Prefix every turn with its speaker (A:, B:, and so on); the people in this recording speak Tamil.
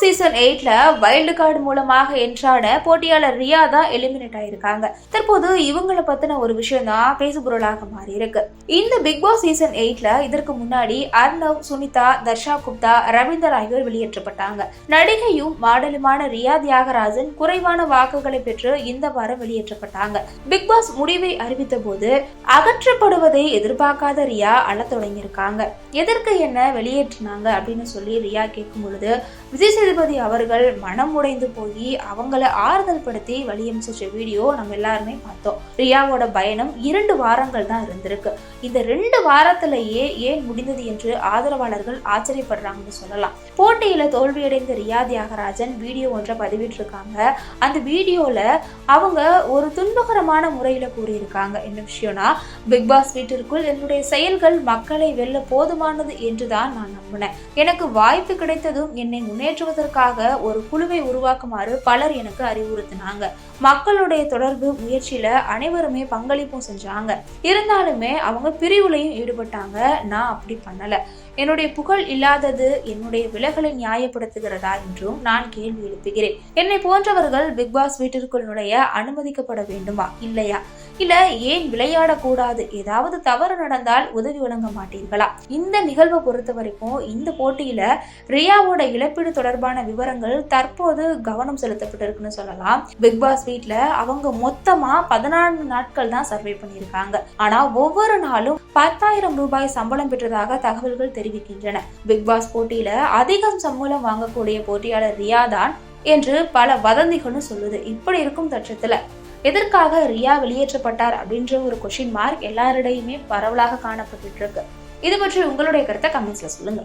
A: சீசன் எயிட்ல வைல்டு கார்டு மூலமாக என்றான போட்டியாளர் ரியா தான் எலிமினேட் ஆயிருக்காங்க. தற்போது இவங்களை பத்தின ஒரு விஷயம் தான் பேசுபொருளாக மாறி இருக்கு இந்த பிக் பாஸ் சீசன் எயிட்ல இதற்கு முன்னாடி அர்ணவ் சுனிதா தர்ஷா குப்தா ரவீந்தர் ஆகியோர் வெளியேற்றப்பட்டாங்க. நடிகையும் மாடலுமான ரியா தியாகராஜன் குறைவான வாக்குகளை பெற்று இந்த வாரம் வெளியேற்றப்பட்டாங்க. பிக் பாஸ் முடிவை அறிவித்த போது அகற்றப்படுவதை எதிர்பார்க்காத ரியா அழத் தொடங்கியிருக்காங்க. எதற்கு என்ன வெளியேற்றினாங்க அப்படின்னு சொல்லி ரியா கேட்கும் பொழுது விஜய் சேதுபதி அவர்கள் மனம் உடைந்து போய் அவங்கள ஆறுதல் படுத்தி வழி வீடியோ நம்ம எல்லாருமே பார்த்தோம். ரியாவோட பயணம் இரண்டு வாரங்கள் தான் இருந்திருக்கு. இந்த ரெண்டு வாரத்திலேயே ஏன் முடிந்தது என்று ஆதரவாளர்கள் ஆச்சரியப்படுறாங்கன்னு சொல்லலாம். போட்டியில தோல்வியடைந்த ரியா தியாகராஜன் வீடியோ ஒன்றை பதிவிட்டிருக்காங்க. அந்த வீடியோல அவங்க ஒரு துன்பகரமான முறையில கூறியிருக்காங்க. என்ன விஷயம்னா பிக் பாஸ் வீட்டிற்குள் என்னுடைய செயல்கள் மக்களை வெல்ல போதுமானது என்றுதான் நான் நம்பினேன். எனக்கு வாய்ப்பு கிடைத்ததும் என்னை முன்னேற்றுவதற்காக ஒரு குழுவை உருவாக்குமாறு பலர் எனக்கு அறிவுறுத்தினாங்க. மக்களுடைய தொடர்பு முயற்சியில அனைவருமே பங்களிப்பும் செஞ்சாங்க. இருந்தாலுமே அவங்க பிரிவுலையும் ஈடுபட்டாங்க. நான் அப்படி பண்ணல. என்னுடைய புகழ் இல்லாதது என்னுடைய விலகலை நியாயப்படுத்துகிறதா என்றும் நான் கேள்வி எழுப்புகிறேன். என்னை போன்றவர்கள் பிக் பாஸ் வீட்டிற்குள் நுழைய அனுமதிக்கப்பட வேண்டுமா? இல்லையா? இல்லை ஏன் விளையாடக்கூடாது? ஏதாவது தவறு நடந்தால் உதவி வழங்க மாட்டீர்களா? இந்த நிகழ்வை பொறுத்த வரைக்கும் இந்த போட்டியில ரியாவோட இழப்பீடு தொடர்பான விவரங்கள் தற்போது கவனம் செலுத்தப்பட்டிருக்குன்னு சொல்லலாம். பிக் பாஸ் வீட்ல அவங்க மொத்தமா பதினான்கு நாட்கள் தான் சர்வே பண்ணியிருக்காங்க. ஆனா ஒவ்வொரு நாளும் பத்தாயிரம் ரூபாய் சம்பளம் பெற்றதாக தகவல்கள் தெரிவிக்கின்றன. பிக் பாஸ் போட்டியில அதிகம் சம்பளம் வாங்கக்கூடிய போட்டியாளர் ரியா தான் என்று பல வதந்திகளும் சொல்லுது. இப்படி இருக்கும் பட்சத்துல எதற்காக ரியா வெளியேற்றப்பட்டார் அப்படின்ற ஒரு கொஷின் மார்க் எல்லாரிடையுமே பரவலாக காணப்பட்டு இருக்கு. இது பற்றி உங்களுடைய கருத்தை கமெண்ட்ஸ்ல சொல்லுங்க.